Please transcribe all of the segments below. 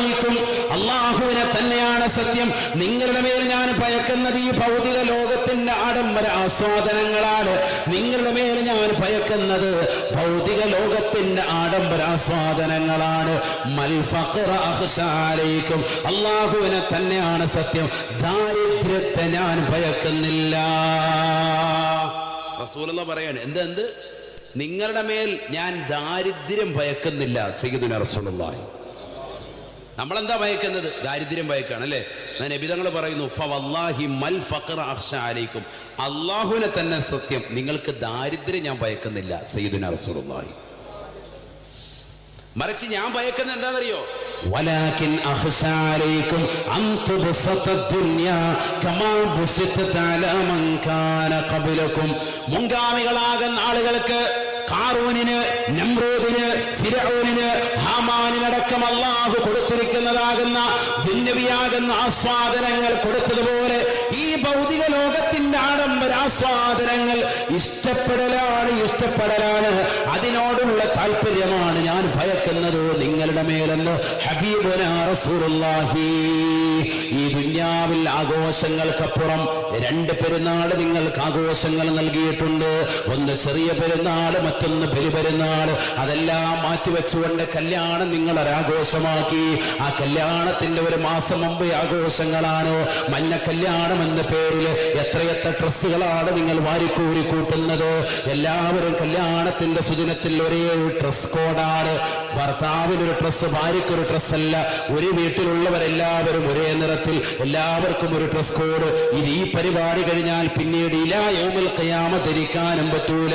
അലൈക്കും അള്ളാഹുവിനെ തന്നെയാണ് സത്യം. നിങ്ങളുടെ മേൽ ഞാൻ ഭയക്കുന്നത് ഈ ഭൗതിക ലോകത്തിന്റെ ആഡംബര ആസ്വാദനങ്ങളാണ്. നിങ്ങളുടെ മേൽ ഞാൻ ഭയക്കുന്നത് ഭൗതിക ലോകത്തിന്റെ ആഡംബര ആസ്വാദനങ്ങളാണ്. അള്ളാഹുവിനെ തന്നെയാണ് സത്യം. ദാരിദ്ര്യത്തെ ഞാൻ ഭയക്കുന്നില്ല പറയാണ് എന്ത് നിങ്ങളുടെ മേൽ ഞാൻ ദാരിദ്ര്യം ഭയക്കുന്നില്ല സയ്യിദുന റസൂലുള്ളാഹി. നമ്മളെന്താ ഭയക്കുന്നത് ദാരിദ്ര്യം ഭയക്കാണ് അല്ലേ നബിതങ്ങൾ പറയുന്നു ഫവല്ലാഹി മൽ ഫഖറ അഖ്ശ അലൈക്കും അള്ളാഹുവിനെ തന്നെ സത്യം നിങ്ങൾക്ക് ദാരിദ്ര്യം ഞാൻ ഭയക്കുന്നില്ല സയ്യിദുന റസൂലുള്ളാഹി മറിച്ച് ഞാൻ ഭയക്കുന്നത് എന്താണെന്നറിയോ ولكن أخشى عليكم أن تبسط الدنيا كما بسطت على من كان قبلكم മുൻഗാമികളാകുന്ന ആളുകൾക്ക് കാറൂനിന് നമ്രൂദിന് ഫിരൌനിന് ഹാമാനിനടക്കം അള്ളാഹു കൊടുത്തിരിക്കുന്നതാകുന്ന ജിന്നവിയാകുന്ന ആസ്വാദനങ്ങൾ കൊടുത്തതുപോലെ ഈ ഭൗതിക ലോകത്തിന്റെ ആഡംബര ആസ്വാദനങ്ങൾ ഇഷ്ടപ്പെടലാണ് ഇഷ്ടപ്പെടലാണ്. അതിനോടുള്ള താല്പര്യമാണ് ഞാൻ ഭയക്കുന്നത്. നിങ്ങളുടെ മേലെന്ന് ഹബീബുന റസൂലുള്ളാഹി. ഈ ദുന്യാവിൽ ആഘോഷങ്ങൾക്കപ്പുറം രണ്ട് പെരുന്നാൾ നിങ്ങൾക്ക് ആഘോഷങ്ങൾ നൽകിയിട്ടുണ്ട്. ഒന്ന് ചെറിയ പെരുന്നാൾ മറ്റൊന്ന് ബലിപെരുന്നാൾ അതെല്ലാം മാറ്റിവെച്ചുകൊണ്ട് കല്യാണം നിങ്ങൾ ഒരാഘോഷമാക്കി ആ കല്യാണത്തിന്റെ ഒരു മാസം മുമ്പ് ആഘോഷങ്ങളാണ്. മഞ്ഞ കല്യാണം എന്ന പേരിൽ എത്രയെത്ര ഡ്രസ്സുകളാണ് നിങ്ങൾ വാരിക്കൂരി കൂട്ടുന്നത്. എല്ലാവരും കല്യാണത്തിന്റെ സുദിനത്തിൽ ഒരേ ഡ്രസ് കോഡാണ്. ഭർത്താവിനൊരു ഡ്രസ്സ് ഭാര്യയ്ക്കൊരു ഡ്രസ് അല്ല ഒരു വീട്ടിലുള്ളവരെല്ലാവരും ഒരേ നിറത്തിൽ എല്ലാവർക്കും ഒരു ഡ്രസ് കോഡ്. ഇത് ഈ പരിപാടി കഴിഞ്ഞാൽ പിന്നീട് ഇലാ യൗമുൽ കയ്യാമ ധരിക്കാനും പറ്റൂല.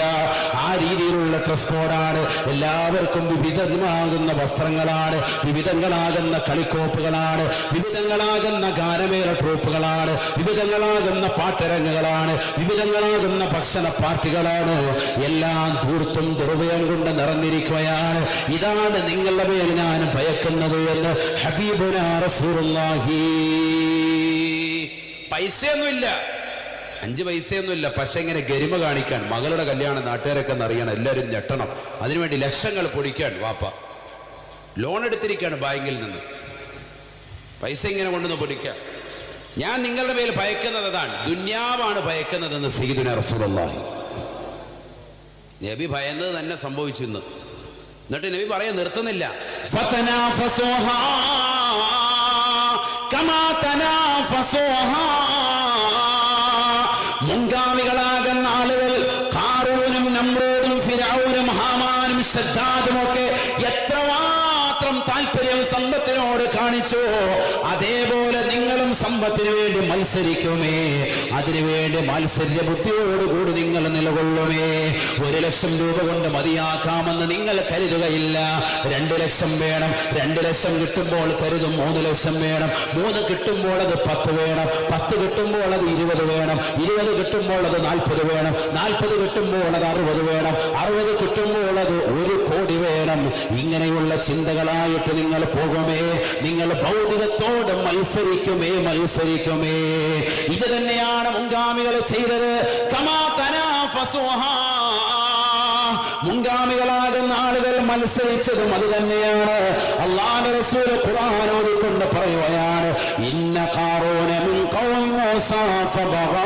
ആ രീതിയിലുള്ള ഡ്രസ് കോഡാണ് എല്ലാവർക്കും വിവിധമാകുന്ന വസ്ത്രങ്ങളാണ്. വിവിധങ്ങളാകുന്ന കളിക്കോപ്പുകളാണ്. വിവിധങ്ങളാകുന്ന ഗാനമേള ട്രൂപ്പുകളാണ്. വിവിധങ്ങളാകുന്ന പാട്ടരങ്ങുകളാണ്. വിവിധങ്ങളാകുന്ന ഭക്ഷണ പാർട്ടികളാണ്. എല്ലാം ധൂർത്തും ദുർവയം കൊണ്ട് നിറഞ്ഞിരിക്കുകയാണ്. ഇതാണ് നിങ്ങളുടെ മേൽ ഞാൻ ഭയക്കുന്നത് എന്ന് ഹബീബുനാ റസൂലുള്ളാഹി. പൈസയൊന്നുമില്ല. അഞ്ച് പൈസയൊന്നുമില്ല പക്ഷെ ഇങ്ങനെ ഗരിമ കാണിക്കാൻ മകളുടെ കല്യാണം നാട്ടുകാരൊക്കെ അറിയണം എല്ലാവരും ഞെട്ടണം. അതിനുവേണ്ടി ലക്ഷങ്ങൾ പൊടിക്കാൻ വാപ്പ. ലോൺ എടുത്തിരിക്കുകയാണ് ബാങ്കിൽ നിന്ന്. പൈസ ഇങ്ങനെ കൊണ്ടുവന്ന് പൊടിക്കാം. ഞാൻ നിങ്ങളുടെ മേൽ ഭയക്കുന്നത് അതാണ്. ദുന്യാവാണ് ഭയക്കുന്നതെന്ന് സീദുന റസൂലുള്ളാഹി. നബി ഭയന്നത് തന്നെ സംഭവിച്ചു ഇന്ന്. എന്നിട്ട് നബി പറയാൻ നിർത്തുന്നില്ല. ഫതനാഫസുഹാ കമാ തനാഫസുഹാ. ഹാമാനും എത്രമാത്രം താല്പര്യം സമ്പത്തിനോട് കാണിച്ചു. അതേപോലെ നിങ്ങളും സമ്പത്തിന് വേണ്ടി മത്സരിക്കുമേ. അതിനുവേണ്ടി മത്സര്യ ബുദ്ധിയോടുകൂടി നിങ്ങൾ നിലകൊള്ളുമേ. ഒരു ലക്ഷം രൂപ കൊണ്ട് മതിയാക്കാമെന്ന് നിങ്ങൾ കരുതുകയില്ല. രണ്ട് ലക്ഷം വേണം രണ്ട് ലക്ഷം കിട്ടുമ്പോൾ കരുതും മൂന്ന് ലക്ഷം വേണം. മൂന്ന് കിട്ടുമ്പോൾ അത് പത്ത് വേണം പത്ത് കിട്ടുമ്പോൾ അത് ഇരുപത് വേണം ഇരുപത് കിട്ടുമ്പോൾ അത് നാൽപ്പത് വേണം നാൽപ്പത് കിട്ടുമ്പോൾ അത് അറുപത് വേണം അറുപത് കിട്ടുമ്പോൾ അത് ഒരു കോടി വേണം. ഇങ്ങനെയുള്ള ചിന്തകളായിട്ട് നിങ്ങൾ പോകുമേ. നിങ്ങൾ ഭൗതികത്തോട് മത്സരിക്കുമേ മത്സരിക്കുമേ. ഇത് തന്നെയാണ് മുൻഗാമികൾ ചെയ്തത്. മുൻഗാമികളാകുന്ന ആളുകൾ മത്സരിച്ചതും അത് തന്നെയാണ്. അള്ളാഹുവിന്റെ റസൂൽ ഓതിക്കൊണ്ട് പറയുകയാണ് ഇന്ന ഖാറൂന മിൻ ഖൗമി മൂസ ഫബഗാ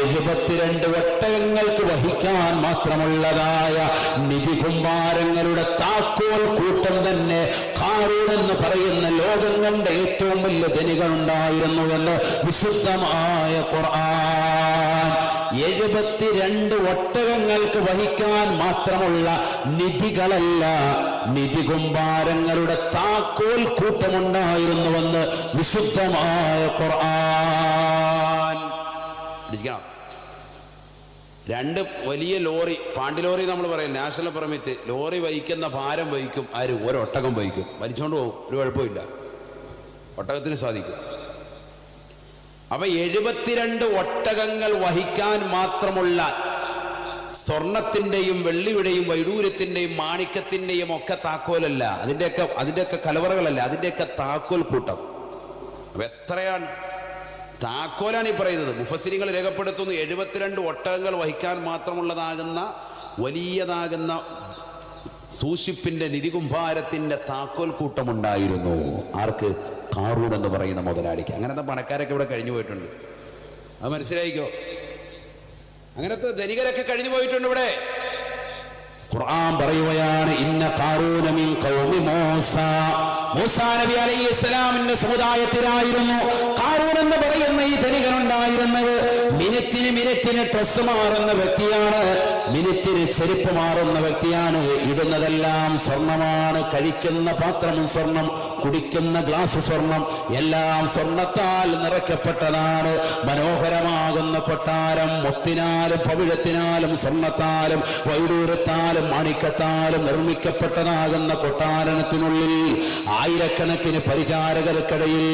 എഴുപത്തിരണ്ട് ഒട്ടകങ്ങൾക്ക് വഹിക്കാൻ മാത്രമുള്ളതായ നിധി കുമ്പാരങ്ങളുടെ താക്കോൽ കൂട്ടം തന്നെ എന്ന് പറയുന്ന ലോകം കണ്ട ഏറ്റവും വലിയ ധനികൾ ഉണ്ടായിരുന്നു എന്ന് വിശുദ്ധമായ ഖുർആൻ. എഴുപത്തിരണ്ട് ഒട്ടകങ്ങൾക്ക് വഹിക്കാൻ മാത്രമുള്ള നിധികളല്ല നിധി കുമ്പാരങ്ങളുടെ താക്കോൽ കൂട്ടമുണ്ടായിരുന്നുവെന്ന് വിശുദ്ധമായ ഖുർആൻ. രണ്ട് വലിയ ലോറി പാണ്ടി ലോറി നമ്മൾ പറയും നാഷണൽ പെർമിറ്റ്. ലോറി വഹിക്കുന്ന ഭാരം വഹിക്കും ആര്? ഒരൊട്ടകം വഹിക്കും. വലിച്ചോണ്ട് പോകും ഒരു കുഴപ്പമില്ല. ഒട്ടകത്തിന് സാധിക്കും. അപ്പൊ എഴുപത്തിരണ്ട് ഒട്ടകങ്ങൾ വഹിക്കാൻ മാത്രമുള്ള സ്വർണത്തിന്റെയും വെള്ളിയുടെയും വൈഡൂര്യത്തിന്റെയും മാണിക്കത്തിന്റെയും ഒക്കെ താക്കോലല്ല. അതിന്റെയൊക്കെ അതിന്റെയൊക്കെ കലവറകളല്ല. അതിന്റെയൊക്കെ താക്കോൽ കൂട്ടം. അപ്പം എത്രയാണ് താക്കോലാണ് ഈ പറയുന്നത്? മുഫസിരിങ്ങൾ രേഖപ്പെടുത്തുന്നു എഴുപത്തിരണ്ട് ഒട്ടകങ്ങൾ വഹിക്കാൻ മാത്രമുള്ളതാകുന്ന വലിയതാകുന്ന സൂക്ഷിപ്പിന്റെ നിധികുംഭാരത്തിന്റെ താക്കോൽ കൂട്ടമുണ്ടായിരുന്നു. ആർക്ക്? കാറൂൺ എന്ന് പറയുന്ന മുതലാളിക്ക്. അങ്ങനത്തെ പണക്കാരൊക്കെ ഇവിടെ കഴിഞ്ഞു പോയിട്ടുണ്ട്. അത് മനസ്സിലായിക്കോ? അങ്ങനത്തെ ധനികരൊക്കെ കഴിഞ്ഞു പോയിട്ടുണ്ട് ഇവിടെ. ഖുർആൻ പറയുകയാണ് ഇന്ന ഖാറൂന മിൻ ഖൗമി മൂസ. മൂസ നബി അലൈഹിസ്സലാമിന്റെ സമുദായത്തിലായിരുന്നു ഖാറൂൻ എന്ന് പറയുന്ന ഈ ധനികനുണ്ടായിരുന്നത്. മിനിറ്റിന് മിനിറ്റിന് ഡ്രസ് മാറുന്ന വ്യക്തിയാണ് മിനിറ്റിന് ചെരുപ്പ് മാറുന്ന വ്യക്തിയാണ്. ഇടുന്നതെല്ലാം സ്വർണമാണ്. കഴിക്കുന്ന പാത്രം സ്വർണം കുടിക്കുന്ന ഗ്ലാസ് സ്വർണം എല്ലാം സ്വർണത്താൽ നിറയ്ക്കപ്പെട്ടതാണ്. മനോഹരമാകുന്ന കൊട്ടാരം മുത്തിനാലും പവിഴത്തിനാലും സ്വർണത്താലും വൈഡൂരത്താലും മാണിക്കത്താലും നിർമ്മിക്കപ്പെട്ടതാകുന്ന കൊട്ടാരത്തിനുള്ളിൽ ആയിരക്കണക്കിന് പരിചാരകർക്കിടയിൽ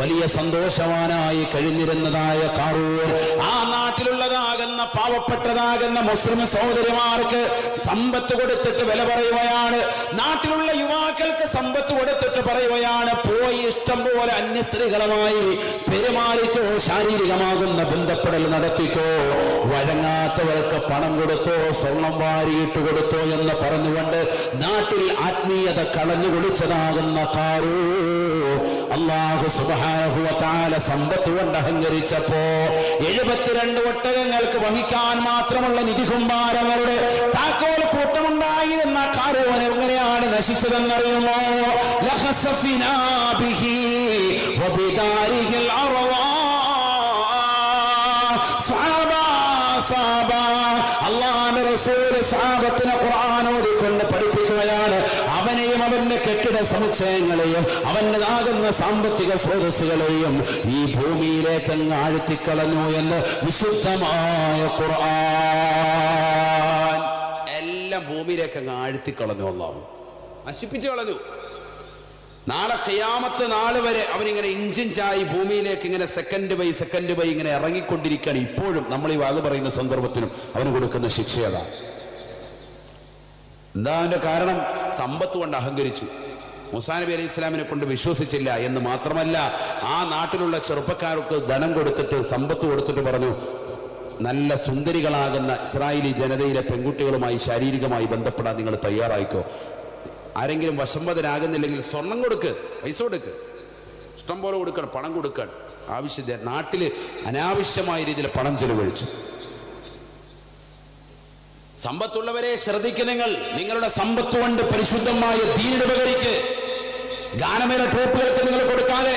വലിയ സന്തോഷവാനായി കഴിഞ്ഞിരുന്നതായ കാറൂർ ആ നാട്ടിലുള്ളതാകുന്ന പാവപ്പെട്ടതാകുന്ന മുസ്ലിം സഹോദരിമാർക്ക് സമ്പത്ത് കൊടുത്തിട്ട് വില പറയുകയാണ്. നാട്ടിലുള്ള യുവാക്കൾക്ക് സമ്പത്ത് കൊടുത്തിട്ട് പറയുകയാണ്. പോയി ഇഷ്ടം പോലെ അന്യസ്ത്രീകളുമായി പെരുമാറിക്കോ ശാരീരികമാകുന്ന ബന്ധപ്പെടൽ നടത്തിക്കോ. വഴങ്ങാത്തവർക്ക് പണം കൊടുത്തോ സ്വർണം വാരിയിട്ട് കൊടുത്തോ എന്ന് പറഞ്ഞുകൊണ്ട് നാട്ടിൽ ആത്മീയത കളഞ്ഞു കുടിച്ചതാകുന്ന കാറൂ അള്ളാഹു സുബാഹുവത്താല സമ്പത്ത് കൊണ്ട് അഹങ്കരിച്ചപ്പോ എഴുപത്തിരണ്ട് ഒട്ടകങ്ങൾക്ക് വഹിക്കാൻ മാത്രമുള്ള നിധി കുമ്പാരങ്ങളുടെ താക്കോൽ കൂട്ടമുണ്ടായിരുന്ന കാരോൻ എങ്ങനെയാണ് നശിച്ചതെന്നറിയുമോ? ലഹസഫിനാ ബിഹി വബിദാരിഹിൽ അർവാ സാപത്തിനെ ഖുർആൻ ഓതിക്കൊണ്ട് പഠിപ്പിക്കുകയാണ്. അവനെയും അവന്റെ കെട്ടിട സമുച്ചയങ്ങളെയും അവന്റെതാകുന്ന സാമ്പത്തിക സ്രോതസ്സുകളെയും ഈ ഭൂമിയിലേക്ക് അങ്ങ് ആഴ്ത്തിക്കളഞ്ഞു എന്ന് വിശുദ്ധമായ ഖുർആൻ. എല്ലാം ഭൂമിയിലേക്ക് അങ്ങ് ആഴ്ത്തിക്കളഞ്ഞു അള്ളാഹു നശിപ്പിച്ചു കളഞ്ഞു. നാളെ ഖിയാമത്ത് നാൾ വരെ അവനിങ്ങനെ ഇഞ്ചിഞ്ചായി ഭൂമിയിലേക്ക് ഇങ്ങനെ സെക്കൻഡ് ബൈ സെക്കൻഡ് ബൈ ഇങ്ങനെ ഇറങ്ങിക്കൊണ്ടിരിക്കുകയാണ്. ഇപ്പോഴും നമ്മൾ ഈ വാത് പറയുന്ന സന്ദർഭത്തിനും അവന് കൊടുക്കുന്ന ശിക്ഷ അതാ. എന്താ അതിന്റെ കാരണം? സമ്പത്ത് കൊണ്ട് അഹങ്കരിച്ചു. മുസാ നബി അലൈഹി ഇസ്ലാമിനെ കൊണ്ട് വിശ്വസിച്ചില്ല എന്ന് മാത്രമല്ല ആ നാട്ടിലുള്ള ചെറുപ്പക്കാർക്ക് ധനം കൊടുത്തിട്ട് സമ്പത്ത് കൊടുത്തിട്ട് പറഞ്ഞു നല്ല സുന്ദരികളാകുന്ന ഇസ്രായേലി ജനതയിലെ പെൺകുട്ടികളുമായി ശാരീരികമായി ബന്ധപ്പെടാൻ നിങ്ങൾ തയ്യാറായിക്കോ? ആരെങ്കിലും വശംവദനാകുന്നില്ലെങ്കിൽ സ്വർണം കൊടുക്ക് പൈസ കൊടുക്ക്. ഇഷ്ടം പോലെ കൊടുക്കണം പണം കൊടുക്കണം ആവശ്യത്തെ നാട്ടിൽ അനാവശ്യമായ രീതിയിൽ പണം ചെലവഴിച്ചു. സമ്പത്തുള്ളവരെ ശ്രദ്ധിക്കുക നിങ്ങൾ. നിങ്ങളുടെ സമ്പത്ത് കൊണ്ട് പരിശുദ്ധമായ തീരിടുപകരിക്ക് ഗാനമേള ട്രൂപ്പുകൾക്ക് നിങ്ങൾ കൊടുക്കാതെ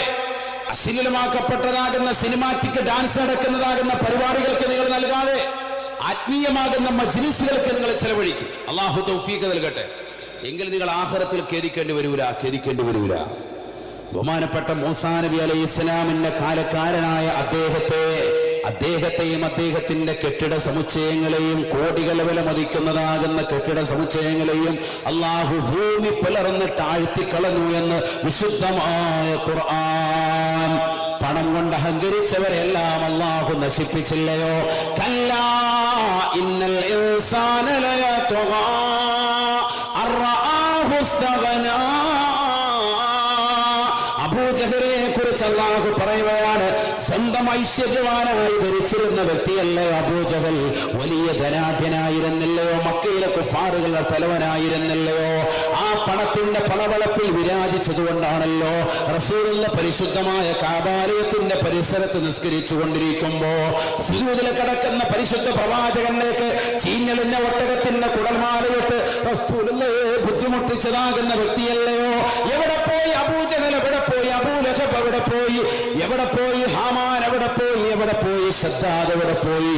അശ്ലീലമാക്കപ്പെട്ടതാകുന്ന സിനിമാറ്റിക് ഡാൻസ് നടക്കുന്നതാകുന്ന പരിപാടികൾക്ക് നിങ്ങൾ നൽകാതെ ആത്മീയമാകുന്ന മജ്ലിസുകൾക്ക് നിങ്ങൾ ചെലവഴിക്കും. അള്ളാഹു തൗഫീഖ് നൽകട്ടെ. എങ്കിൽ നിങ്ങൾ ആഹാരത്തിൽ ഖേദിക്കേണ്ടി വരൂല ഖേദിക്കേണ്ടി വരൂല. ബഹുമാനപ്പെട്ട മൂസാ നബി അലൈഹി ഇസ്ലാമിന്റെ കാലക്കാരനായ അദ്ദേഹത്തെ അദ്ദേഹത്തെയും അദ്ദേഹത്തിന്റെ കെട്ടിട സമുച്ചയങ്ങളെയും കോടികൾ വില മതിക്കുന്നതാകുന്ന കെട്ടിട സമുച്ചയങ്ങളെയും അള്ളാഹു ഭൂമി പുലർന്നിട്ട് ആഴ്ത്തിക്കളഞ്ഞു എന്ന് വിശുദ്ധമായ ഖുർആൻ. പണം കൊണ്ട് അഹങ്കരിച്ചവരെല്ലാം അള്ളാഹു നശിപ്പിച്ചില്ലയോ? കല്ലാ ഇന്നൽ ലയത്ഗാ ഐശ്വര്യവാനായി ധരിച്ചിരുന്ന വ്യക്തിയല്ലേ അബൂജഹൽ വലിയ ധനാഢ്യനായിരുന്നില്ലയോ? മക്കയിലെ കുഫാറുകളുടെ തലവനായിരുന്നില്ലയോ? ആ പണത്തിന്റെ പണവളപ്പിൽ വിരാജിച്ചതുകൊണ്ടാണല്ലോ റസൂലുള്ള പരിശുദ്ധമായ കാബാലയത്തിന്റെ പരിസരത്ത് നിസ്കരിച്ചു കൊണ്ടിരിക്കുമ്പോ സുജൂതിൽ കിടക്കുന്ന പരിശുദ്ധ പ്രവാചകനിലേക്ക് ചീഞ്ഞലിന്റെ ഒട്ടകത്തിന്റെ കുടൽമാലയിട്ട് ബുദ്ധിമുട്ടിച്ചതാകുന്ന വ്യക്തിയല്ലയോ? എവിടെ പോയി അബൂജഹൽ എവിടെ പോയി അബൂലഹബ് എവിടെ പോയി? എവിടെ പോയി ഹാമാൻ എവിടെ പോയി? എവിടെ പോയി ശ്രദ്ധാദ് എവിടെ പോയി?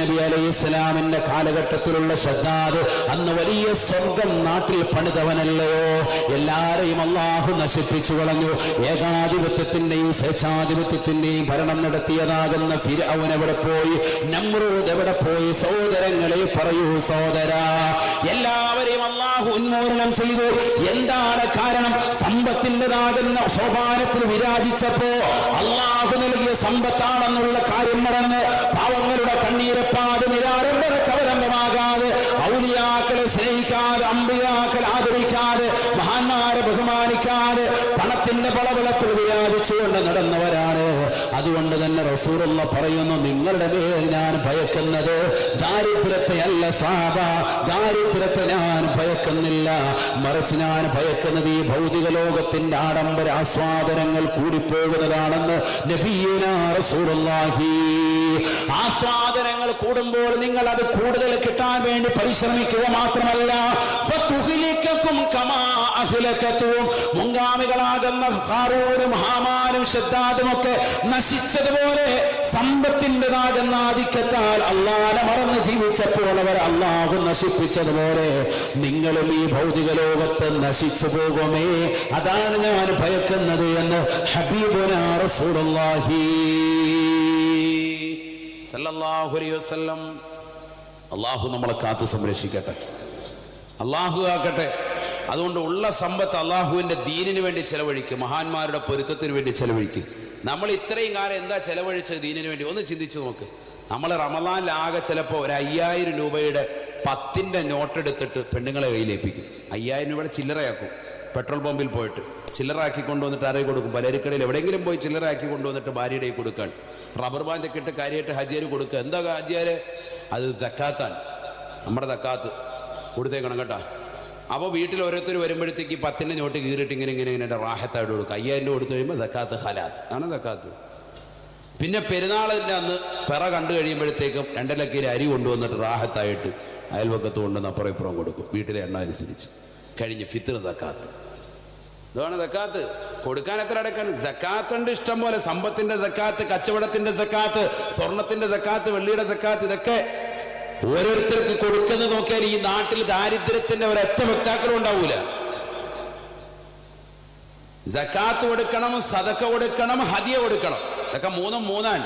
നബി അലൈഹി ഇസ്ലാമിന്റെ കാലഘട്ടത്തിലുള്ള ശ്രദ്ധാദ് അന്ന് വലിയ സ്വർഗം നാട്ടിൽ പണിതവനല്ലയോ? എല്ലാരെയും അള്ളാഹു നശിപ്പിച്ചു കളഞ്ഞു. ഏകാധിപത്യത്തിന്റെയും സ്വേച്ഛാധിപത്യത്തിന്റെയും ഭരണം നടത്തിയതാകുന്ന അവൻ എവിടെ പോയി? നമ്രൂദ് എവിടെ പോയി? സഹോദരങ്ങളെ പറയൂ സഹോദര. എല്ലാവരെയും അള്ളാഹു ഉന്മൂലനം ചെയ്തു. എന്താണ് കാരണം? സമ്പത്തിന്റെതാകുന്ന ശോഭാനത്തിൽ വിരാജിച്ചപ്പോ അള്ളാഹു നൽകിയ സമ്പത്താണെന്നുള്ള കാര്യം മറന്ന് പാവങ്ങളുടെ കണ്ണീരപ്പാതെ റസൂലുള്ള പറയുന്നു നിങ്ങളുടെ മേൽ ഞാൻ ഭയക്കുന്നത് ദാരിദ്ര്യത്തെ അല്ല സാബ ദാരിദ്ര്യത്തെ ഞാൻ ഭയക്കുന്നില്ല. മറിച്ച് ഞാൻ ഭയക്കുന്നത് ഈ ഭൗതിക ലോകത്തിന്റെ ആഡംബര ആസ്വാദനങ്ങൾ കൂടിപ്പോകുന്നതാണെന്ന് റസൂലുള്ളാഹി. ആസ്വാദനങ്ങൾ കൂടുമ്പോൾ നിങ്ങൾ അത് കൂടുതൽ കിട്ടാൻ വേണ്ടി പരിശ്രമിക്കുക മാത്രമല്ല. അഹ്ലകതും മുൻഗാമികളാകുന്ന ഹാറൂരും ഹാമാനും ശ്രദ്ധാദും ഒക്കെ നശിച്ചതുപോലെ സമ്പത്തിന്റെതാകുന്ന ആധിക്യത്താൽ അള്ളാനെ മറന്ന് ജീവിച്ചപ്പോൾ അവർ അല്ലാഹു നശിപ്പിച്ചതുപോലെ നിങ്ങളും ഈ ഭൗതിക ലോകത്ത് നശിച്ചു പോകുമേ. അതാണ് ഞാൻ ഭയക്കുന്നത് എന്ന് ഹബീബുന റസൂലുള്ളാഹി അലൈഹി വസല്ലം. അള്ളാഹു നമ്മളെ കാത്തു സംരക്ഷിക്കട്ടെ. അള്ളാഹു ആക്കട്ടെ അതുകൊണ്ട് ഉള്ള സമ്പത്ത് അള്ളാഹുവിന്റെ ദീനിന് വേണ്ടി ചെലവഴിക്കും മഹാന്മാരുടെ പൊരുത്തത്തിന് വേണ്ടി ചെലവഴിക്കും. നമ്മൾ ഇത്രയും കാലം എന്താ ചെലവഴിച്ചത് ദീനിന് വേണ്ടി? ഒന്ന് ചിന്തിച്ചു നോക്ക്. നമ്മൾ റമലാനിലാകെ ചിലപ്പോൾ ഒരു അയ്യായിരം രൂപയുടെ പത്തിന്റെ നോട്ടെടുത്തിട്ട് പെണ്ണുങ്ങളെ കയ്യിലേൽപ്പിക്കും. അയ്യായിരം രൂപയുടെ ചില്ലറയാക്കും. പെട്രോൾ പമ്പിൽ പോയിട്ട് ചില്ലറാക്കി കൊണ്ടുവന്നിട്ട് ആരെ കൊടുക്കും. പലരിക്കടയിൽ എവിടെയെങ്കിലും പോയി ചില്ലറാക്കി കൊണ്ടുവന്നിട്ട് ഭാര്യയുടെ കൊടുക്കാൻ. റബ്ബർ ബാൻഡൊക്കെ ഇട്ട് കാര്യമായിട്ട് ഹജിയാർ കൊടുക്കുക. എന്താ ഹജിയാര് അത് തക്കാത്താണ് നമ്മുടെ തക്കാത്ത് കൊടുത്തേക്കണം കേട്ടാ. അപ്പോൾ വീട്ടിൽ ഓരോരുത്തർ വരുമ്പോഴത്തേക്ക് പത്തിന്റെ നോട്ട് കീറിയിട്ട് ഇങ്ങനെ ഇങ്ങനെ ഇങ്ങനെ റാഹത്തായിട്ട് കൊടുക്കുക അയ്യായിരം രൂപ കൊടുത്തു കഴിയുമ്പോൾ ദക്കാത്ത് ഹലാസ് ആണ് സക്കാത്ത്? പിന്നെ പെരുന്നാളിന്റെ അന്ന് പിറ കണ്ടു കഴിയുമ്പോഴത്തേക്കും രണ്ടരക്കിരി അരി കൊണ്ടുവന്നിട്ട് റാഹത്തായിട്ട് അയൽവക്കത്ത് കൊണ്ടുവന്ന് അപ്പുറം ഇപ്പുറം കൊടുക്കും. വീട്ടിലെ എണ്ണ അനുസരിച്ച്. കഴിഞ്ഞ് ഫിത്തർ ദക്കാത്ത് ഇതാണ് സക്കാത്ത്. കൊടുക്കാൻ എത്ര അടക്കാൻ? സക്കാത്തുണ്ട് ഇഷ്ടം പോലെ. സമ്പത്തിന്റെ സക്കാത്ത് കച്ചവടത്തിന്റെ സക്കാത്ത് സ്വർണത്തിന്റെ സക്കാത്ത് വെള്ളിയുടെ സക്കാത്ത് ഇതൊക്കെ ഓരോരുത്തർക്ക് കൊടുക്കുന്നത് നോക്കിയാൽ ഈ നാട്ടിൽ ദാരിദ്ര്യത്തിന്റെ ഒരൊറ്റ വക്താക്കളും ഉണ്ടാവൂല. ജക്കാത്ത് കൊടുക്കണം സതക്ക കൊടുക്കണം ഹതിയ കൊടുക്കണം. ഇതൊക്കെ മൂന്നും മൂന്നാൻ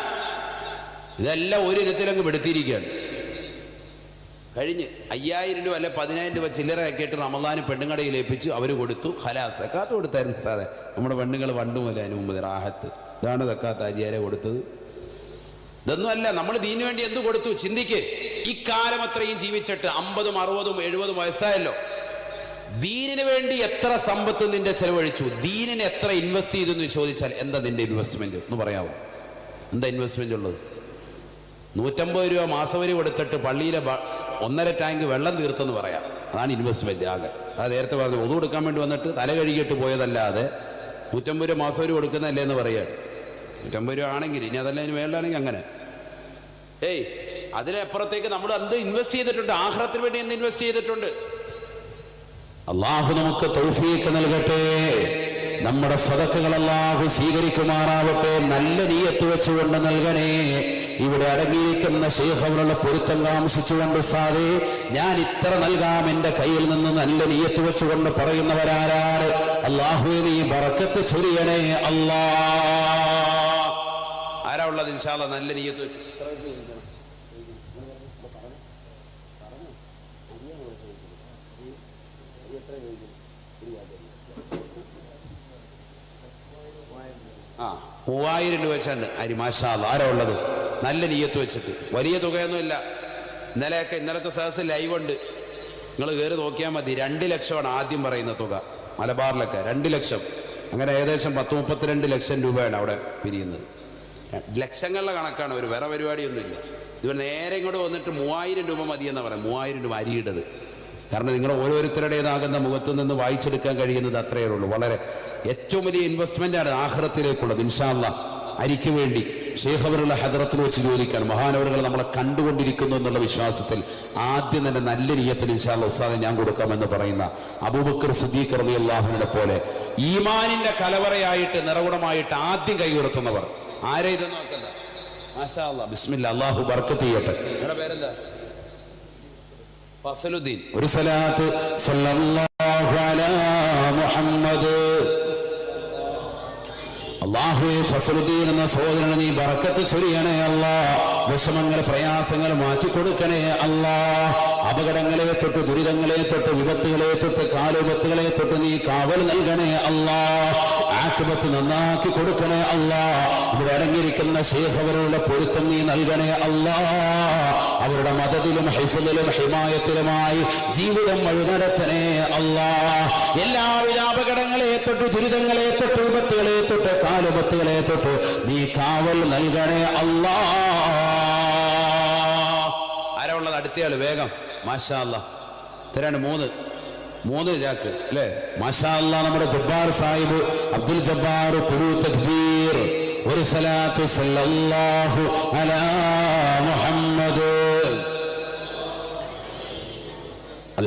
ഇതെല്ലാം ഒരു ഇനത്തിലങ്ങ് പെടുത്തിയിരിക്കുകയാണ്. കഴിഞ്ഞ് അയ്യായിരം രൂപ അല്ലെ പതിനായിരം രൂപ ചില്ലറ ആക്കിയിട്ട് റമദാന് പെണ്ണുങ്ങടയിൽ ഏൽപ്പിച്ചു അവർ കൊടുത്തു. ഹലാ സക്കാത്ത് കൊടുത്തായിരുന്നു സാറേ. നമ്മുടെ പെണ്ണുങ്ങൾ വണ്ടുമല്ലേ അതിന് മുമ്പ് റാഹത്ത്. ഇതാണ് സക്കാത്ത് അജിയാരെ കൊടുത്തത്. ഇതൊന്നും അല്ല നമ്മൾ ദീനു വേണ്ടി എന്ത് കൊടുത്തു? ചിന്തിക്ക്. ഇക്കാലം അത്രയും ജീവിച്ചിട്ട് അമ്പതും അറുപതും എഴുപതും വയസ്സായല്ലോ. ദീനിന് വേണ്ടി എത്ര സമ്പത്ത് നിന്റെ ചെലവഴിച്ചു? ദീനിന് എത്ര ഇൻവെസ്റ്റ് ചെയ്തു എന്ന് ചോദിച്ചാൽ എന്താ നിന്റെ ഇൻവെസ്റ്റ്മെന്റ് എന്ന് പറയാമോ എന്താ ഇൻവെസ്റ്റ്മെന്റ് ഉള്ളത്? നൂറ്റമ്പത് രൂപ മാസവരി കൊടുത്തിട്ട് പള്ളിയിലെ ഒന്നര ടാങ്ക് വെള്ളം തീർത്തെന്ന് പറയാം. അതാണ് ഇൻവെസ്റ്റ്മെന്റ് ആകെ. അത് നേരത്തെ പറഞ്ഞു ഒതു കൊടുക്കാൻ വേണ്ടി വന്നിട്ട് തല കഴുകിയിട്ട് പോയതല്ലാതെ നൂറ്റമ്പത് രൂപ മാസവരി കൊടുക്കുന്നതല്ലേ എന്ന് പറയുക നൂറ്റമ്പത് രൂപ ആണെങ്കിൽ ഇനി അതല്ല അതിന് മേലാണെങ്കിൽ അങ്ങനെ. ഏയ് അതിലപ്പുറത്തേക്ക് നമ്മൾ എന്ത് ഇൻവെസ്റ്റ് ചെയ്തിട്ടുണ്ട്? ആഹ്റത്തിന് വേണ്ടി എന്ത് ഇൻവെസ്റ്റ് ചെയ്തിട്ടുണ്ട്? അള്ളാഹു നമുക്ക് തൗഫീക്ക് നൽകട്ടെ. നമ്മുടെ സ്വതക്കുകൾ അള്ളാഹു സ്വീകരിക്കുമാറാവട്ടെ. നല്ല നീയത്ത് വെച്ചുകൊണ്ട് നൽകണേ. ഇവിടെ അടങ്ങിയിരിക്കുന്ന ശേഖവരുടെ പൊരുത്തം കാംക്ഷിച്ചുകൊണ്ട് സാറേ ഞാൻ ഇത്ര നൽകാം എന്റെ കയ്യിൽ നിന്ന് നല്ല നീയത്ത് വെച്ചുകൊണ്ട് പറയുന്നവരാരാണ്? അള്ളാഹു നീ ബറക്കത്ത് ചൊരിയണേ. അല്ലാ. ആരാ ഉള്ളത്? ഇൻഷാല്ല നല്ല നീയത്ത് വെച്ച്. മൂവായിരം രൂപ വെച്ചാണ്. അരി മാഷാ ആരോ ഉള്ളത്? നല്ല നീയത്ത് വെച്ചിട്ട്. വലിയ തുകയൊന്നുമില്ല. ഇന്നലെയൊക്കെ ഇന്നലത്തെ സദസ് ലൈവ് ഉണ്ട് നിങ്ങൾ കയറി നോക്കിയാൽ മതി. രണ്ട് ലക്ഷമാണ് ആദ്യം പറയുന്ന തുക. മലബാറിലൊക്കെ രണ്ട് ലക്ഷം. അങ്ങനെ ഏകദേശം പത്ത് മുപ്പത്തിരണ്ട് ലക്ഷം രൂപയാണ് അവിടെ പിരിയുന്നത്. ലക്ഷങ്ങളുടെ കണക്കാണ്. ഒരു വേറെ പരിപാടിയൊന്നുമില്ല. ഇവർ നേരെ ഇങ്ങോട്ട് വന്നിട്ട് മൂവായിരം രൂപ മതി മതിയെന്ന് പറയാം മൂവായിരം രൂപ അരിയിടത് കാരണം നിങ്ങൾ ഓരോരുത്തരുടേതാകുന്ന മുഖത്തു നിന്ന് വായിച്ചെടുക്കാൻ കഴിയുന്നത് അത്രയേ ഉള്ളൂ. വളരെ ഏറ്റവും വലിയ ഇൻവെസ്റ്റ്മെന്റ് ആണ് ആഹ്റത്തിലേക്കുള്ളത്. ഇൻഷാല്ല അരിക്ക് വേണ്ടി ഷേഖവറുള്ള ഹദറത്തിൽ വെച്ച് ചോദിക്കാണ് മഹാനവരുകൾ നമ്മളെ കണ്ടുകൊണ്ടിരിക്കുന്നു എന്നുള്ള വിശ്വാസത്തിൽ ആദ്യം തന്നെ നല്ല നീയത്തിൽ ഇൻഷാല്ല ഉസ്താദെ ഞാൻ കൊടുക്കാമെന്ന് പറയുന്ന അബൂബക്കർ സുദ്ദീഖ് റബി അള്ളാഹുവിനെ പോലെ ഈമാനിന്റെ കലവറയായിട്ട് നിറകുടമായിട്ട് ആദ്യം കൈയുയർത്തുന്നവർ. ആരെ ഇത് മാഷാ അള്ളാഹു ബർക്കത്ത് ചെയ്യട്ടെ. ഫസലുദ്ദീൻ. ഒരു സലാത്ത് സല്ലല്ലാഹു അലാ മുഹമ്മദ് അള്ളാഹുവെ ഫസലുദ്ദീൻ എന്ന സഹോദരനെ നീ ബറക്കത്ത് ചൊരിയണേ അല്ലാ. വിഷമങ്ങൾ പ്രയാസങ്ങൾ മാറ്റിക്കൊടുക്കണേ അല്ലാ. അപകടങ്ങളെ തൊട്ട് ദുരിതങ്ങളെ തൊട്ട് വിപത്തുകളെ തൊട്ട് കാലുപത്തുകളെ തൊട്ട് നീ കാവൽ നൽകണേ അല്ലാ. ആക്കുപത്ത് നന്നാക്കി കൊടുക്കണേ അല്ലാ. ഇവിടെ അടങ്ങിയിരിക്കുന്ന ശേഖ് അവരുടെ പൊരുത്തം നീ നൽകണേ അല്ലാ. അവരുടെ മതത്തിലും ഹൈഫലിലും ഹിമായത്തിലുമായി ജീവിതം വഴിനടത്തണേ അല്ലാ. എല്ലാവിധ അപകടങ്ങളെ തൊട്ട് ദുരിതങ്ങളെ തൊട്ട് വിപത്തുകളെ തൊട്ട് കാലുപത്തുകളെ തൊട്ട്. നീ കാവൽ നൽകണേ അല്ലാ. ആരാ ഉള്ളത്? അടുത്തയാൾ വേഗം. മാഷാ അല്ലാ മൂന്ന്. മൂന്ന് ജാക്ക് അല്ലേ? മാഷാ അല്ലാ നമ്മുടെ ജബ്ബാർ സാഹിബ് അബ്ദുൽ ജബ്ബാർ കുരു തക്ബീർ. ഒരു സലാത്തു സല്ലല്ലാഹു അലാ മുഹമ്മദ്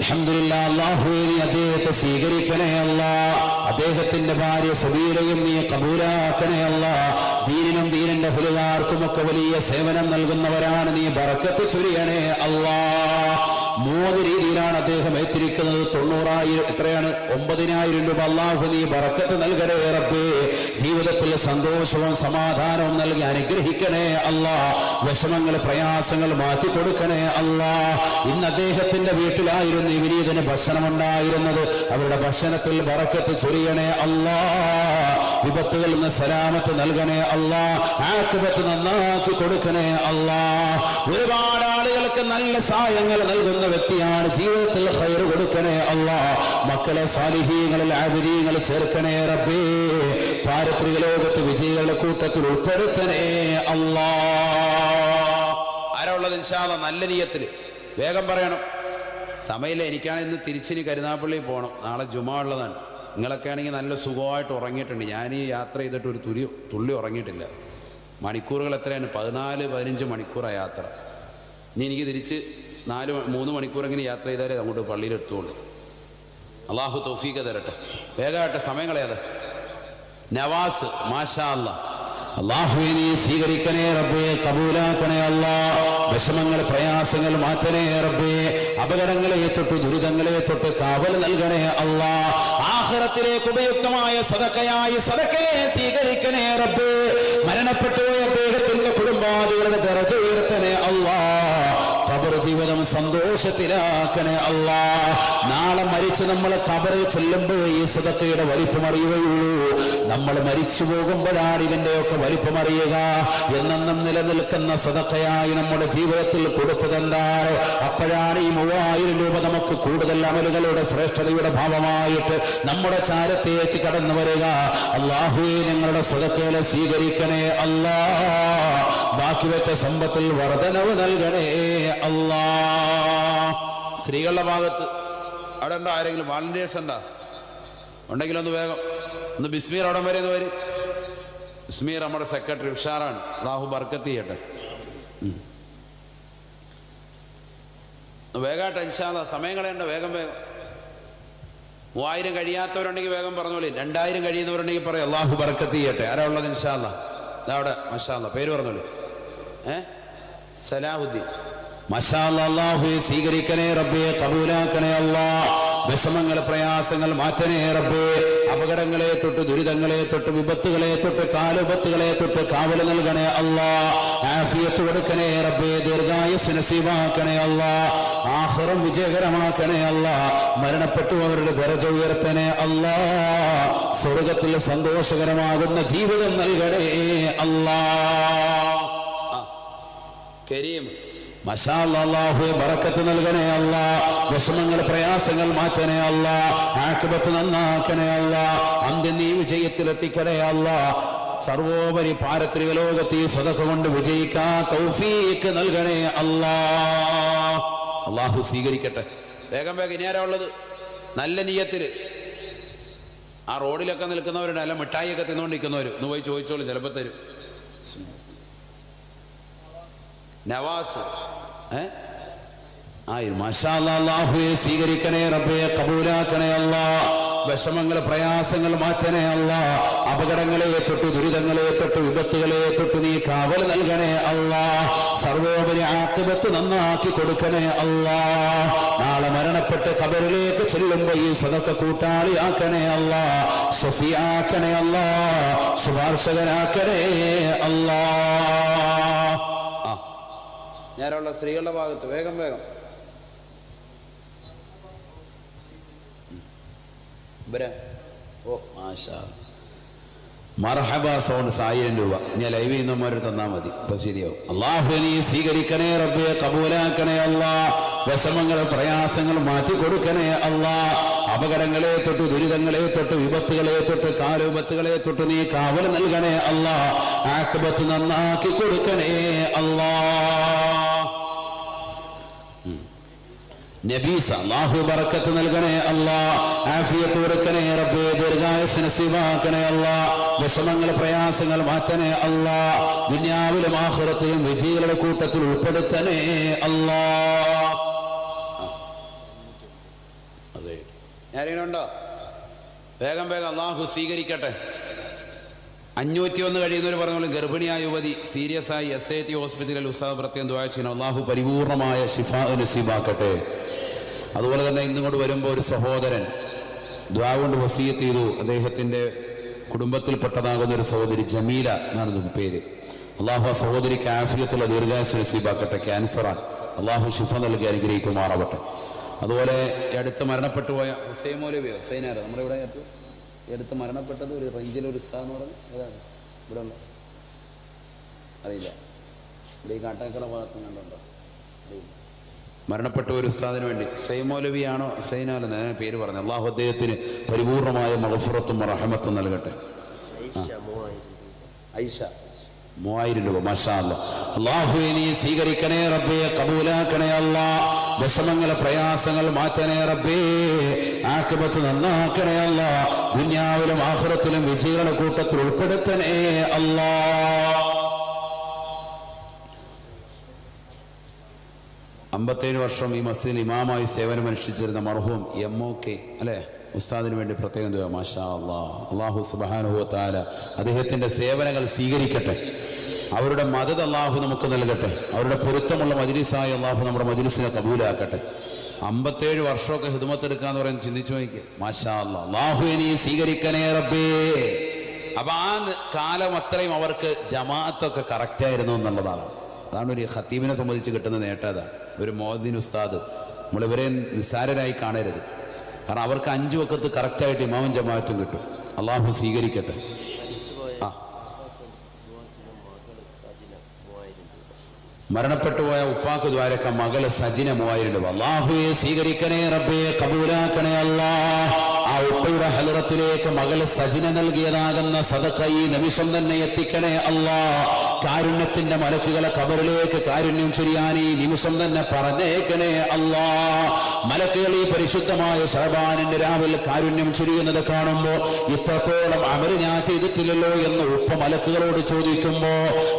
അൽഹംദുലില്ലാ അല്ലാഹുവേ നീ അദ്ദേഹത്തെ സ്വീകരിക്കണേ അല്ല. അദ്ദേഹത്തിന്റെ ഭാര്യ സബീലയും നീ കബൂലാക്കണേ അല്ല. ദീനിനും ദീനിന്റെ ഹുലുകാർക്കും ഒക്കെ വലിയ സേവനം നൽകുന്നവരാണ് നീ ബറക്കത്ത് ചുരിയണേ അല്ലാ. മൂന്ന് രീതിയിലാണ് അദ്ദേഹം എത്തിരിക്കുന്നത് തൊണ്ണൂറായിരം എത്രയാണ്? ഒമ്പതിനായിരം രൂപ അള്ളാഹു നീ ബറക്കത്ത് നൽകണേ റബ്ബേ. ജീവിതത്തിൽ സന്തോഷവും സമാധാനവും നൽകി അനുഗ്രഹിക്കണേ അല്ലാ വിഷമങ്ങൾ പ്രയാസങ്ങൾ മാറ്റി കൊടുക്കണേ അല്ലാ ഇന്ന് അദ്ദേഹത്തിന്റെ വീട്ടിലായിരുന്നു ഈ വിനീതന് ഭക്ഷണം ഉണ്ടായിരുന്നത് അവരുടെ ഭക്ഷണത്തിൽ ബറക്കത്ത് ചൊരിയണേ അല്ലാ വിപത്തുകളിൽ നിന്ന് സലാമത്ത് നൽകണേ അല്ലാ ആക്കുപത്ത് നന്നാക്കി കൊടുക്കണേ അല്ലാ ഒരുപാട് ആളുകൾക്ക് നല്ല സഹായങ്ങൾ നൽകുന്ന വ്യക്തിയാണ് ജീവിതത്തിൽ ഹൈർ കൊടുക്കണേ അല്ല. മക്കളെ സാലിഹീങ്ങളിൽ ആബിദീങ്ങൾ ചേർക്കണേ റബ്ബേ. പാരത്രിക ലോകത്ത് വിജയികളുടെ കൂട്ടത്തിൽ ഉൾപ്പെടുത്തണേ അല്ലാ. ആരാ ഉള്ളത് നല്ല നീയത്തിൽ വേഗം പറയണം. സമയമില്ല. എനിക്കാണ് ഇന്ന് തിരിച്ചിനി കരുനാപ്പള്ളിയിൽ പോകണം നാളെ ജുമ ഉള്ളതാണ്. നിങ്ങളൊക്കെ ആണെങ്കിൽ നല്ല സുഖമായിട്ട് ഉറങ്ങിയിട്ടുണ്ട്. ഞാൻ ഈ യാത്ര ചെയ്തിട്ട് ഒരു തുരി തുള്ളി ഉറങ്ങിയിട്ടില്ല. മണിക്കൂറുകൾ എത്രയാണ്? പതിനാല് പതിനഞ്ച് മണിക്കൂറാണ് യാത്ര. ഇനി എനിക്ക് തിരിച്ച് നാല് മൂന്ന് മണിക്കൂറെങ്കിലും യാത്ര ചെയ്താലേ അങ്ങോട്ട് പള്ളിയിൽ എത്തുള്ളൂ. അള്ളാഹു തൗഫീഖ് തരട്ടെ. വേഗമായിട്ട് സമയം കളയാതെ നവാസ് മാഷാ അല്ലാ അള്ളാഹുവെ സ്വീകരിക്കണേ റബ്ബേ കബൂലാക്കണേ അല്ലാ. വിഷമങ്ങൾ പ്രയാസങ്ങൾ മാറ്റണേ റബ്ബേ. അപകടങ്ങളെ തൊട്ട് ദുരിതങ്ങളെ തൊട്ട് കാവൽ നൽകണേ അല്ലാ. ആഹ്റത്തിലേക്ക് ഉപയുക്തമായ സദക്കയായി സദക്കയെ സ്വീകരിക്കണേ റബ്ബേ. മരണപ്പെട്ടുപോയ അദ്ദേഹത്തിന്റെ കുടുംബാദികളുടെ ദറജ ഉയർത്തണേ അല്ലാ. സന്തോഷത്തിലാക്കണേ അല്ലാ. നാളെ മരിച്ച് നമ്മൾ കബറിൽ ചെല്ലുമ്പോൾ ഈ സുഖത്തയുടെ വലിപ്പം അറിയുകയുള്ളൂ. നമ്മൾ മരിച്ചു പോകുമ്പോഴാണ് ഇതിന്റെയൊക്കെ വലിപ്പം അറിയുക. എന്നെന്നും നിലനിൽക്കുന്ന സതക്കയായി നമ്മുടെ ജീവിതത്തിൽ കൊടുത്തതെന്താണ് അപ്പോഴാണ് ഈ മൂവായിരം രൂപ നമുക്ക് കൂടുതൽ അമലുകളുടെ ശ്രേഷ്ഠതയുടെ ഭാവമായിട്ട് നമ്മുടെ ചാരത്തേക്ക് കടന്നു വരിക. അള്ളാഹുവെ ഞങ്ങളുടെ സദക്കയിലെ സ്വീകരിക്കണേ അല്ലാ. ബാക്കി വെച്ച സമ്പത്തിൽ വർധനവ് നൽകണേ അല്ലാ. സ്ത്രീകളുടെ ഭാഗത്ത് അവിടെ ഉണ്ടോ? ആരെങ്കിലും? വാളണ്ടിയേഴ്സ് ഉണ്ടോ? ഉണ്ടെങ്കിലൊന്ന് വേഗം ഒന്ന് ബിസ്മീർ അവിടെ വരെ വരും. ബിസ്മീർ നമ്മുടെ സെക്രട്ടറി ഉഷാറാണ്. ലാഹു ബർക്കത്ത് ചെയ്യട്ടെ. ഉം. വേഗമായിട്ട് ഇൻഷാല്ല സമയം കളയണ്ട വേഗം വേഗം. മൂവായിരം കഴിയാത്തവരുണ്ടെങ്കിൽ വേഗം പറഞ്ഞോളി രണ്ടായിരം കഴിയുന്നവരുണ്ടെങ്കിൽ പറയാം അള്ളാഹു ബർക്കത്ത് ചെയ്യട്ടെ. ആരാ ഉള്ളത് ഇൻഷാല്ല അവിടെ മഷാല്ല പേര് പറഞ്ഞോളി ഏ? സലാഹുദ്ദീൻ. മഷാല്ല സ്വീകരിക്കണേ റബ്ബെ കബൂലാക്കണേ അള്ളാ. വിഷമങ്ങൾ പ്രയാസങ്ങൾ മാറ്റണേ റബ്ബേ. അപകടങ്ങളെ തൊട്ട് ദുരിതങ്ങളെ തൊട്ട് വിപത്തുകളെ തൊട്ട് കാലുപത്തുകളെ തൊട്ട് കാവൽ നൽകണേ അല്ലാ. ആഫിയത്ത് കൊടുക്കണേ റബ്ബേ ദീർഘായുസ് നസീബാക്കണേ അല്ലാ. ആഹ്റം വിജയകരമാക്കണേ അല്ലാ. മരണപ്പെട്ടു അവരുടെ ദരജ ഉയർത്തണേ അല്ലാ. സ്വർഗത്തിൽ സന്തോഷകരമാകുന്ന ജീവിതം നൽകണേ അല്ലാ. കരീം. മഷാല്ലാഹുവെ ബറക്കത്ത് നൽകണേ അല്ല വിഷമങ്ങൾ പ്രയാസങ്ങൾ മാറ്റണേ അല്ല ആക്കിബത്ത് നന്നാക്കണേ അല്ല അന്ത്യം നീ വിജയത്തിലെത്തിക്കണേ അല്ല. സർവോപരി പാരത്രിക ലോകത്തെ സതക്ക കൊണ്ട് വിജയിക്കാൻ തൗഫീക്ക് നൽകണേ അല്ലാ. അള്ളാഹു സ്വീകരിക്കട്ടെ. വേഗം വേഗം ഇനി ഉള്ളത്? നല്ല നീയത്തിൽ. ആ റോഡിലൊക്കെ നിൽക്കുന്നവരുണ്ട് അല്ല മിഠായിയൊക്കെ തിന്നുകൊണ്ടിരിക്കുന്നവർ ഒന്ന് പോയി ചോദിച്ചോളൂ ചിലപ്പോൾ തരും. നവാസ് ഏ? സ്വീകരിക്കണേ റബ്ബയെ കബൂലാക്കണേ അല്ല. വിഷമങ്ങൾ പ്രയാസങ്ങൾ മാറ്റണേ അല്ല. അപകടങ്ങളെ തൊട്ട് ദുരിതങ്ങളെ തൊട്ട് വിപത്തുകളെ തൊട്ട് നീ കാവൽ നൽകണേ അല്ല. സർവോപരി ആക്കിപത്ത് നന്നാക്കി കൊടുക്കണേ അല്ല. നാളെ മരണപ്പെട്ട് കബറിലേക്ക് ചെല്ലുമ്പോ ഈ സദക്ക കൂട്ടാളിയാക്കണേ അല്ല. സുഫിയാക്കണേ അല്ല. ശുപാർശകനാക്കണേ അല്ലാ. ഞാനുള്ള സ്ത്രീകളുടെ ഭാഗത്ത്. വേഗം വേഗം. ഇവരെ? ഓ മാഷാ. മർഹബ സോൺ ആയിരം രൂപ. ഞാൻ ലൈവ് ചെയ്യുന്നവർ തന്നാൽ മതി. അപ്പൊ ശരിയാവും. അള്ളാഹു നീ സ്വീകരിക്കണേ റബ്ബെ കബൂലാക്കണേ അല്ലാ വിഷമങ്ങൾ പ്രയാസങ്ങൾ മാറ്റി കൊടുക്കണേ അല്ലാ അപകടങ്ങളെ തൊട്ട് ദുരിതങ്ങളെ തൊട്ട് വിപത്തുകളെ തൊട്ട് കാലുപത്തുകളെ തൊട്ട് നീ കാവൽ നൽകണേ അല്ലാ ആക്കബത്ത് നന്നാക്കി കൊടുക്കണേ അല്ലാ നബീസ് അള്ളാഹു ബറക്കത്ത് നൽകണേ അല്ലാ ആഫിയത്ത് കൊടുക്കണേ റബ്ബേ ദീർഘായുസ് നസീബാക്കണേ അല്ലാ വിഷമങ്ങൾ പ്രയാസങ്ങൾ മാറ്റണേ അല്ലാ ദുനിയാവിലും ആഹുറത്തിലും വിജയികളുടെ കൂട്ടത്തിൽ ഉൾപ്പെടുത്തണേ അല്ലാ. അതെ. ഞാനിങ്ങനെയുണ്ടോ വേഗം വേഗം അള്ളാഹു സ്വീകരിക്കട്ടെ. അഞ്ഞൂറ്റി ഒന്ന് കഴിയുന്നവർ പറഞ്ഞോളൂ ഗർഭിണിയായ യുവതി സീരിയസ് ആയി എസ് ഐ ടി ഹോസ്പിറ്റലിൽ ഉത്സാഹ പ്രത്യേകം ദ്വാഴ്ചയാണ് അള്ളാഹു പരിപൂർണമായ ശിഫ നസീബാക്കട്ടെ. അതുപോലെ തന്നെ ഇന്നുകൊണ്ട് വരുമ്പോൾ ഒരു സഹോദരൻ ദ്വാ കൊണ്ട് വസീയത്ത് ചെയ്തു. അദ്ദേഹത്തിന്റെ കുടുംബത്തിൽപ്പെട്ടതാകുന്ന ഒരു സഹോദരി ജമീല എന്നാണ് പേര്. അള്ളാഹു ആ സഹോദരിക്ക് ആഫിയത്തുള്ള ദീർഘായുസ് നസീബാക്കട്ടെ. ക്യാൻസറാണ് അള്ളാഹു ശിഫ നൽകി അനുഗ്രഹിക്കുമാറാവട്ടെ. അതുപോലെ അടുത്ത് മരണപ്പെട്ടു പോയ ഹുസൈൻ മൗലവിയോ ഹുസൈനാരോ? നമ്മുടെ ഇവിടെ അടുത്ത് ഈ മരണപ്പെട്ടത് ഒരു റേഞ്ചിൽ ഒരു ഉസ്താദ് എന്ന് പറഞ്ഞു ഏതാണ്? ഇവിടെ ഉണ്ടോ? അറിയില്ല. ഇവിടെ ഈ കാട്ടാക്കട ഭാഗത്ത് കണ്ടുണ്ടോ അറിയില്ല. മരണപ്പെട്ട ഒരു ഉസ്താദിന് വേണ്ടി. സൈമോലവിയാണോ സൈനാലെന്ന് ഞാൻ പേര് പറഞ്ഞു. അള്ളാഹു അദ്ദേഹത്തിന് പരിപൂർണമായ മഹഫുറത്തും റഹമത്തും നൽകട്ടെ. ഐഷ. മൂവായിരം രൂപ മാഷാല്ല അള്ളാഹുവെ നീ സ്വീകരിക്കണേ റബ്ബേ കബൂലാക്കണേ അല്ലാ. വിഷമങ്ങൾ പ്രയാസങ്ങൾ മാറ്റണേ റബ്ബേ. ആക്കിബത്ത് നന്നാക്കണേ അല്ലാ. ദുന്യാവിലും ആഹുറത്തിലും വിജയികളുടെ കൂട്ടത്തിൽ ഉൾപ്പെടുത്തണേ അല്ലാ. അമ്പത്തേഴ് വർഷം ഈ മസ്ജിദിൽ ഇമാമായി സേവനമനുഷ്ഠിച്ചിരുന്ന മർഹൂം എം ഒ കെ അല്ലേ? ഉസ്താദിന് വേണ്ടി പ്രത്യേകം. മാഷാ അല്ലാ അള്ളാഹു സുബാനുഭവത്താല അദ്ദേഹത്തിന്റെ സേവനങ്ങൾ സ്വീകരിക്കട്ടെ. അവരുടെ മദത് അള്ളാഹു നമുക്ക് നൽകട്ടെ. അവരുടെ പൊരുത്തമുള്ള മജിലിസായി അള്ളാഹു നമ്മുടെ മജിലിസിനെ കബൂലാക്കട്ടെ. അമ്പത്തേഴ് വർഷമൊക്കെ ഹിദമത്തെടുക്കാന്ന് പറയാൻ ചിന്തിച്ചു നോക്കി മാഷാ അള്ളാഹു ഇനി സ്വീകരിക്കണേ റബ്ബേ. അപ്പൊ ആ കാലം അത്രയും അവർക്ക് ജമാഅത്തൊക്കെ കറക്റ്റ് ആയിരുന്നു എന്നുള്ളതാണ്. അതാണ് ഒരു ഖത്തീബിനെ സംബന്ധിച്ച് കിട്ടുന്ന നേട്ടം അതാണ് ഒരു മോദിൻ ഉസ്താദ്. നമ്മളിവരെ നിസ്സാരരായി കാണരുത്. കാരണം അവർക്ക് അഞ്ചു വക്കത്ത് കറക്റ്റായിട്ട് ഇമാവും ജമാഅത്തും കിട്ടും. അള്ളാഹു സ്വീകരിക്കട്ടെ. മരണപ്പെട്ടു പോയ ഉപ്പാക്ക് ദ്വാരക്ക മകൾ സജിന അള്ളാഹുയെ സ്വീകരിക്കണേ റബ്ബേ കബൂലാക്കണേ അല്ലാ ആ ഉപ്പയുടെ ഹലറത്തിലേക്ക് മകൾ സജിന നൽകിയതാകുന്ന സദക്ക ഈ നിമിഷം തന്നെ എത്തിക്കണേ അല്ലാ. കാരുണ്യത്തിന്റെ മലക്കുകളെ കബറിലേക്ക് കാരുണ്യം ചൊരിയാൻ ഈ നിമിഷം തന്നെ പറഞ്ഞേക്കണേ അല്ലാ. മലക്കുകൾ ഈ പരിശുദ്ധമായ ഷഹബാനിന്റെ രാവിലെ കാരുണ്യം ചൊരിയുന്നത് കാണുമ്പോ ഇത്രത്തോളം അമര് ഞാൻ ചെയ്തിട്ടില്ലല്ലോ എന്ന് ഉപ്പ മലക്കുകളോട് ചോദിക്കുമ്പോ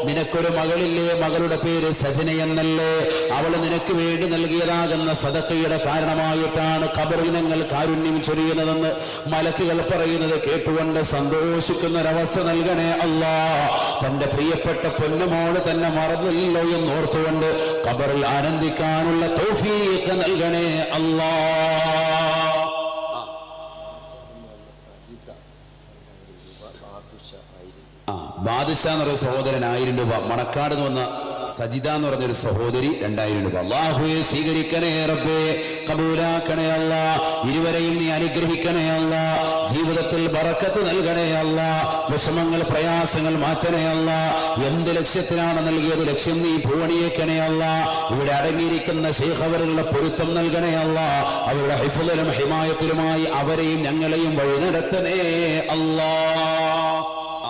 നിനക്കൊരു മകളില്ലേ? മകളുടെ പേര് സജന എന്നല്ലേ? അവൾ നിനക്ക് വേണ്ടി നൽകിയതാകുന്ന സദക്കയുടെ കാരണമായിട്ടാണ് കബറിൽ ഞങ്ങൾ കാരുണ്യം ചൊരിയുന്നതെന്ന് മലക്കുകൾ പറയുന്നത് കേട്ടുകൊണ്ട് സന്തോഷിക്കുന്ന ഒരവസ്ഥ നൽകണേ അല്ല. തന്റെ പ്രിയപ്പെട്ട പൊന്നുമോൾ തന്നെ മറന്നില്ലല്ലോ എന്ന് ഓർത്തുകൊണ്ട് കബറിൽ ആനന്ദിക്കാനുള്ള തൗഫീഖ് നൽകണേ അല്ലാ. ബാദുഷ എന്ന് പറയുന്ന സഹോദരൻ ആയിരം രൂപ. മണക്കാട് എന്ന് വന്ന സജിത എന്ന് പറഞ്ഞൊരു സഹോദരി രണ്ടായിരം രൂപ. അള്ളാഹുയെ സ്വീകരിക്കണേ റബ്ബേ കബൂലാക്കണേ അല്ല ഇരുവരെയും നീ അനുഗ്രഹിക്കണേ അല്ല ജീവിതത്തിൽ ബറക്കത്ത് നൽകണേ അല്ല വിഷമങ്ങൾ പ്രയാസങ്ങൾ മാറ്റണേ അല്ല എന്ത് ലക്ഷ്യത്തിനാണ് നൽകിയത് ലക്ഷ്യം നീ ഭൂവണിയേക്കണേ അല്ല ഇവിടെ അടങ്ങിയിരിക്കുന്ന ശേഖവരുടെ പൊരുത്തം നൽകണേ അല്ല അവരുടെ ഹൈഫുലരും ഹിമായത്തിലുമായി അവരെയും ഞങ്ങളെയും വഴി നടത്തണേ അല്ലാ.